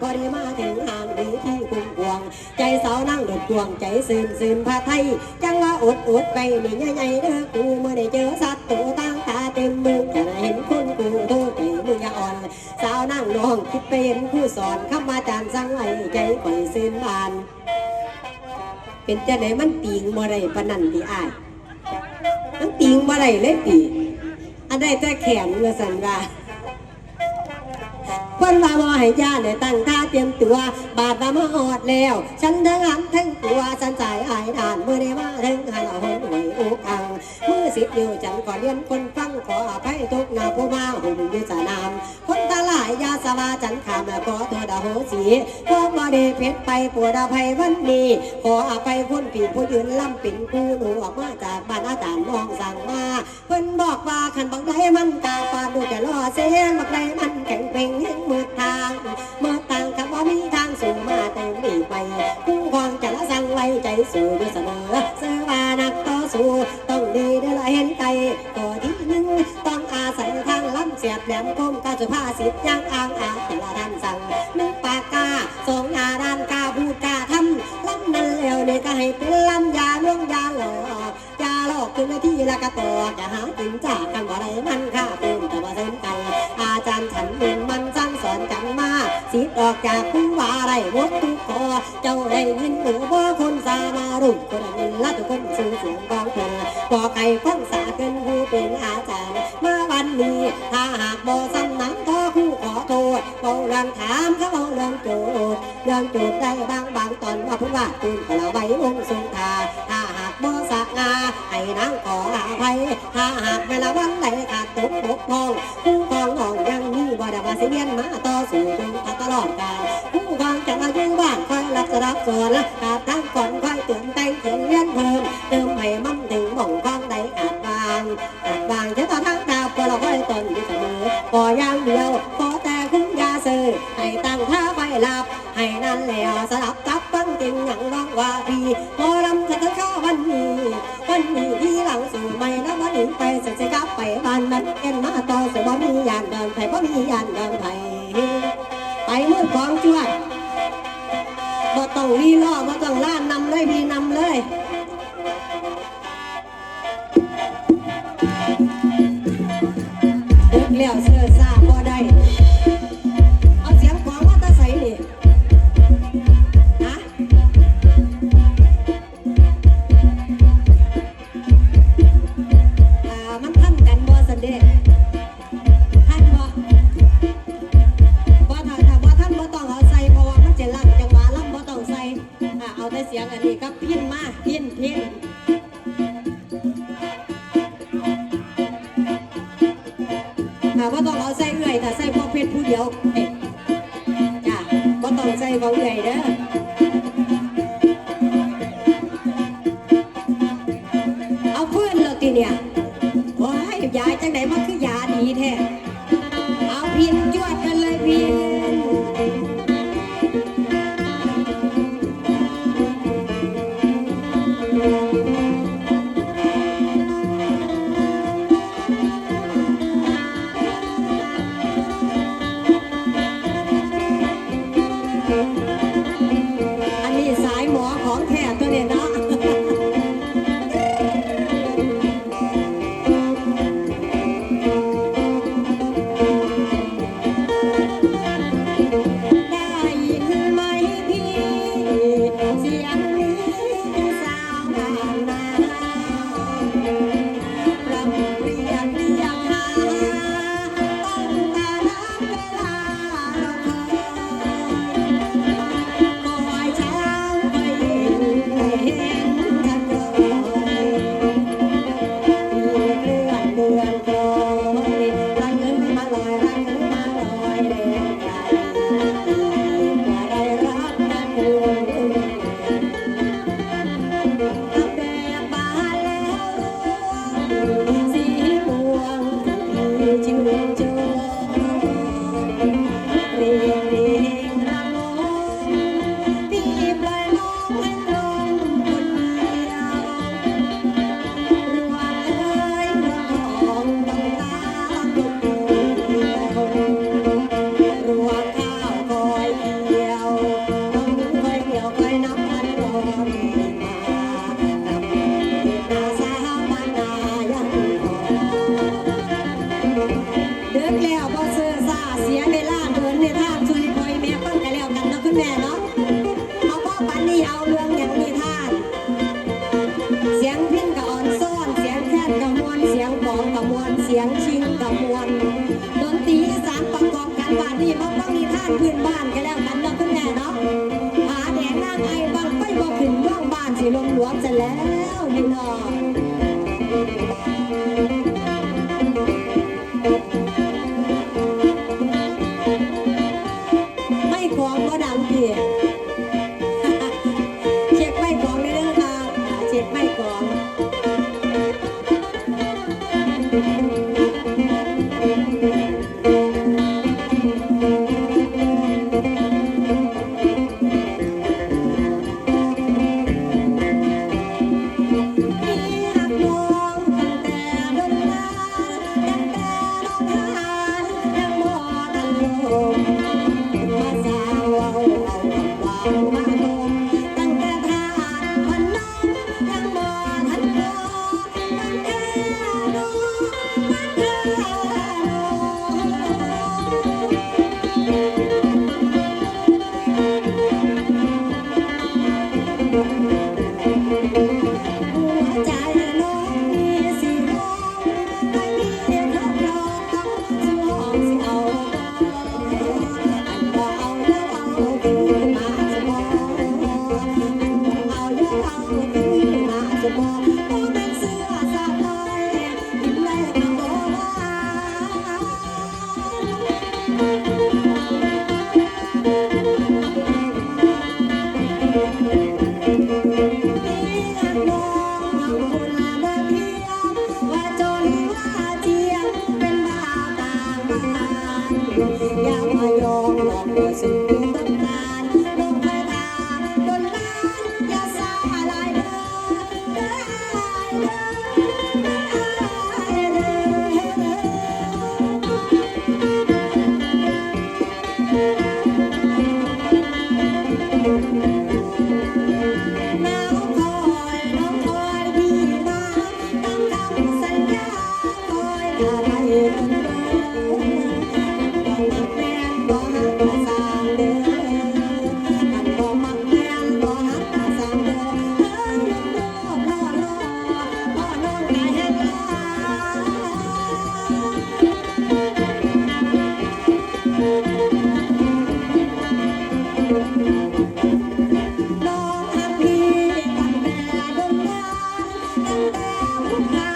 พอด้มาถึงห่างดีที่คุ้มพวง ใจสาวนั่งดดดวงใจซึมซึมผ้าไทย จังว่าอดอดไปนี่ใหญ่ๆเด้อกูเมื่อได้เจอสัตว์ตัวตั้งตาเต็มมือจะเห็นคนกูโทษใจมืออย่าอ่อน สาวนั่งน้องคิดไปเห็นผู้สอนคำมาจารย์สั่งไว้ใจข่อยซึมบาน เป็นจะไหนมันติงบ่ได้ปนนันที่อ้ายมันติงบ่ได้เลยติอันใดแต่แขนเงือสันว่า คนว่าบ่ให้ญาเนี่ยตั้งท่าเตรียมตัว บาดว่ามาออดแล้ว ฉันทั้งหำทั้งตัวฉันสายอายด่านเมื่อได้ว่าทั้งหันหนหวยอุกอังมือ สิบนิ้วจันขอเรียนคนฟังขออภัยทุกนาผู้มาหุ่มยุสนาม คนตาลายยาสวาจันขามขอโทษอโหสีพวกบ่ได้เพชรไปปวดอภัยวันนี้ ขออภัยคนผิดผู้ยืนล่ำปิ่นผู้หนูออกมาจากบ้านอาจารย์มองสั่งมาเพิ่นบอกว่าขันบักใดมันตาปานดูจะรอเสียงบักใดมันแข็งเป่งเห็นมือทางเมื่อทางกับว่ามีทางสู่มาแต่มีไปผู้ครองจะละสั่งไว้ใจสู่อยู่เสมอเสื้อว่านัก สู้ต้องดีได้ละเห็นใจตัวที่หนึ่งต้องอาศัยทางล้ำเสียบแหลมคมกาสุภาษิตยังอ้างอาจแต่ละท่านสั่งหนึ่งปากกาสองอาด้านกาพูดกาทำล้ำนั้นแล้วเนี่ยก็ให้เป็นล้ำยาล่วงยาหลอกยาหลอกขึ้นมาที่ละกระตอกจะหาถึงจากกันบ่ได้มันค่าเป็นแต่ว่าเส้น ออกจากผู้ว่าไรหมดทุกคอเจ้าได้ยินหรือว่าคนสามารุ่มคนได้ยินและทุกคนสื่เสียงกองคนพอไก่ฟังสาเกินผู้เป็นอาจารย์มาวันนี้ถ้าหากบ่ซ้ำน้ำก็คู่ขอโทษบ่เรื่องถามเขาเอาเรื่องโจทย์เรื่องโจทย์ได้บางบางตอนว่าพูดว่าตื่นกละไว้วงทรงทาถ้าหากบ่สะงาให้นางขออภัยถ้าหากเวลาวันใดขาดตกบกพร่องผู้กองน้องยัง บ่ได้ว่าสิเรียนมาต่อสู้จนตลอดกาลผู้วางจะมาอยู่บ้านคอยรับสรับสอนกาบทางก่อนคอยเตือนใจเขียนเรียนเพิ่มเติมให้มั่ถึงหม่องวางใดขาดบางขาดบางจะต่อทั้งดาวพอเราคอยตนอยู่เสมอก็อย่างเดียวขอแต่คุณยาซื้อให้ตั้งท่าไปหลับให้นั่นแล้วสลับกับ เก่งอย่างน้องว่าพี่พอรำจะถึงข้าวันนี้วันนี้ที่หลังสู่ไม่แล้ววันนี้ไปเสร็จกลับไปบ้านนั้นเอ็นมาต่อสู่บ่มียานเดินไปบ่มียานเดินไปไปมือกองจวดบ่ต้องรีล่อบ่ต้องล่านำเลยพี่นำเลย หาว่าต้องเอาใส่เอื่อยแต่ใส่พอเพชรผู้เดียวเอ๊ะจ้ะก็ต้องใส่ขาเอื่อยเด้อ อันาน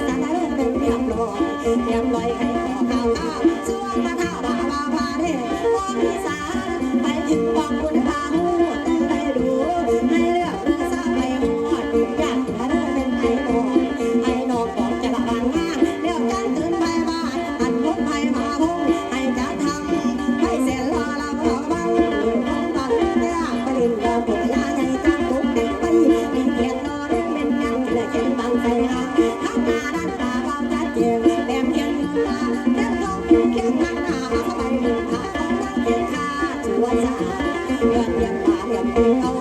สารเป็นเรียบร้อยเรียบร้อยให้ขอข้าวตาส่วนมาข้าวบาบาบาเร่มองที่สาไปยึงบอกคุณพา เรื่องยังหาเรื่องเขา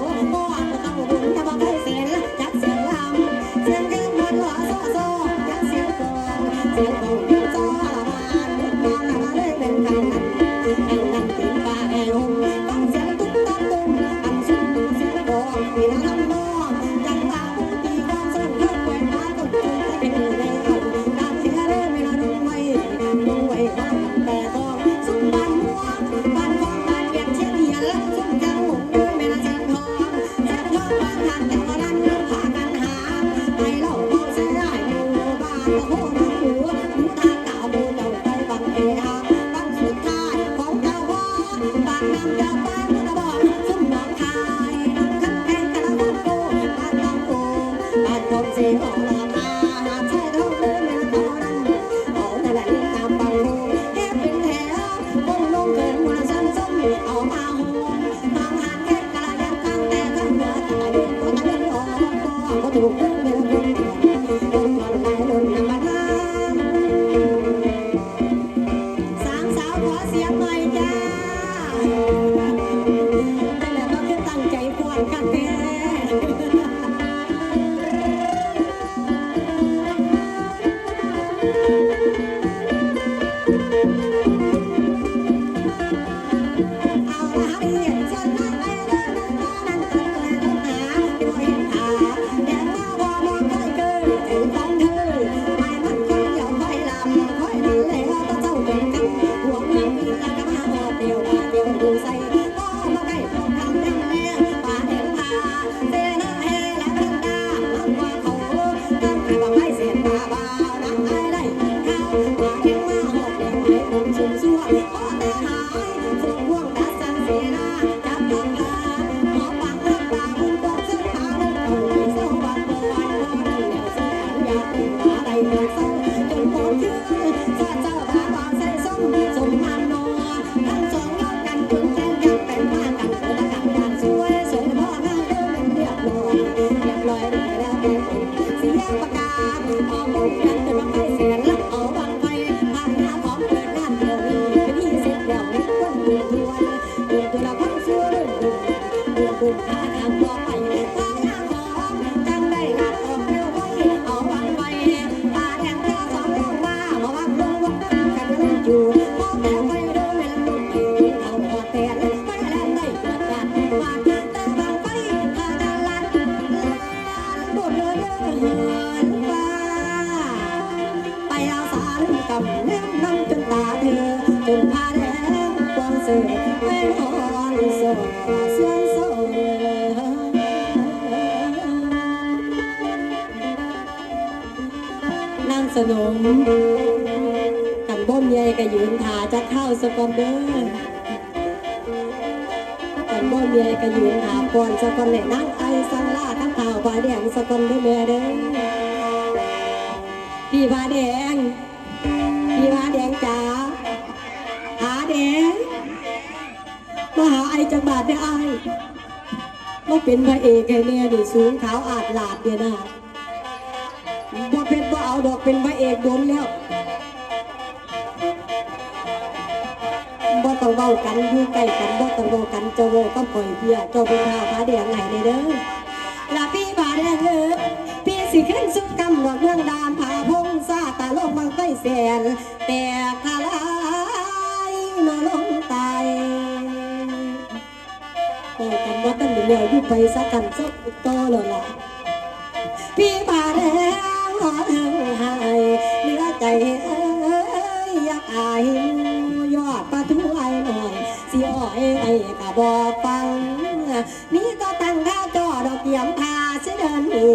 Thank you. Maracatê. Thank you. างสนมขันบ่มใหญ่ก็ยืนถาจะเข้าสกอนเด้อขันบ่มใหญ่ก็ยืนถาก่อนสกอนเนี่นั่งไอซังล่าทั้งข่าวฟ้าแดงสกอนเด้อแม่เด้อพี่ฟ้าแดงพี่ฟ้าแดงจ๋าหาแดงมาหาไอจังบาดได้ไอมาเป็นพระเอกไอเนี่ยดิสูงขาวอาดหลาดเนี่ยนะ บอกเป็นพระเอกโดนแล้วบ่ต้องเว้ากันอยู่ใกล้กันบ่ต้องเกันเจ้าโวต้องปล่อยเพียเจ้าเป็นพาพาเดียงไหนเลยเด้อลาพี่พาแดงเอพี่สิขึ้นสุดกำหอดเมืองดามพาพงซาตาโลกมังไฟแสนแต่คาลายนลงตายโอ้กันบ่ตั้งเดียวอยู่ไปสะกันสักต่อแลยวล่ะพี่พาแดง เนื้อใจเอ้ยยากอายยอดปลาทุยหน่อยสิอ้อยไอ้ะบอกฟัง นี่ก็ตั้งข้าจอดอกเยี่ยมพาเดินหนี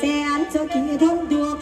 แสนสุขีทนทุก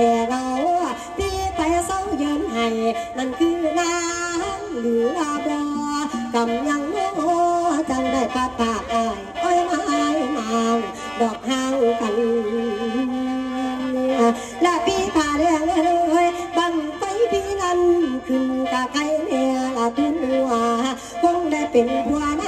แต่เราที่ไปเศร้าเยินให้นั่นคือน้ำหรืออาบอกำยังโง่จังได้ปาปากอายอ้อยมาอายมางดอกห้างกันและพี่ผ่าแดงเลยบังไปพี่นั้นขึ้นกะไก่เนี่ยละทุนหัวคงได้เป็นหัวน้ำ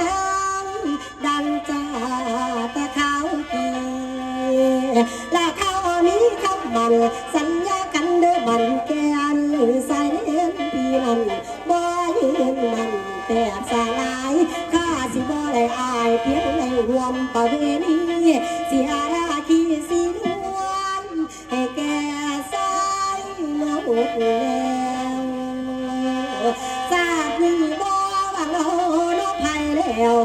มัน สัญญากันเด้อบันแกนหรือสายเน้นพี่นั้นบ่ยืนมันแต่สลายข้าสิบ่ได้อายเพียงในรวมประเวณีเสียราคีสีนวลให้แก่สายมาอุดแล้วทราบนี่บ่ว่าเราโนภัยแล้ว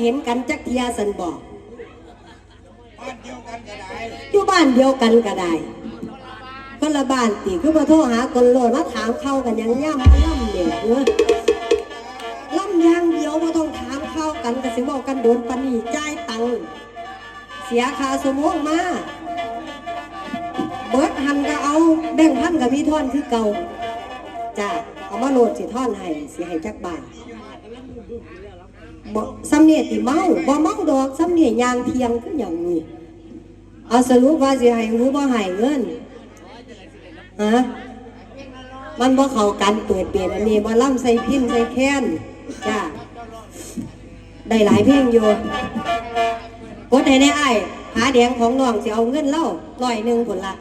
เห็นกันจักเทียสันบอกบ้านเดียวกันก็ได้อยู่บ้านเดียวกันก็ได้คนละบ้านตีคือมาโทรหาคนโลดมาถามเข้ากันยังย่ำมาล่ำเนี่ยเนอะล่ำอย่างเดียวมาต้องถามเข้ากันก็สิบอกกันโดนปานนีจ่ายตังค์เสียค่าสมองมาเบิดหันก็เอาแบ่งพันกับพี่ท่อนคือเก่าจ้าเอามาโหลดสิท่อนให้สิให้จักบาท บ่ซ้ำเนี่ยติเมาบ่เมาดอกซ้ำเนี่ยยางเทียงคืออย่างนี้เอาสรุปว่าสิให้รือบ่ให้เงินฮะมันบ่เข้ากันเปิดเปลี่ยนอันนี้บ่ล่ำใส่พินใส่แค้นจ้าได้หลายเพลงอยู่กดให้แน่ไอ้ายหาแดงของน้องสิเอาเงินเล่าร้อยหนึ่งผลละ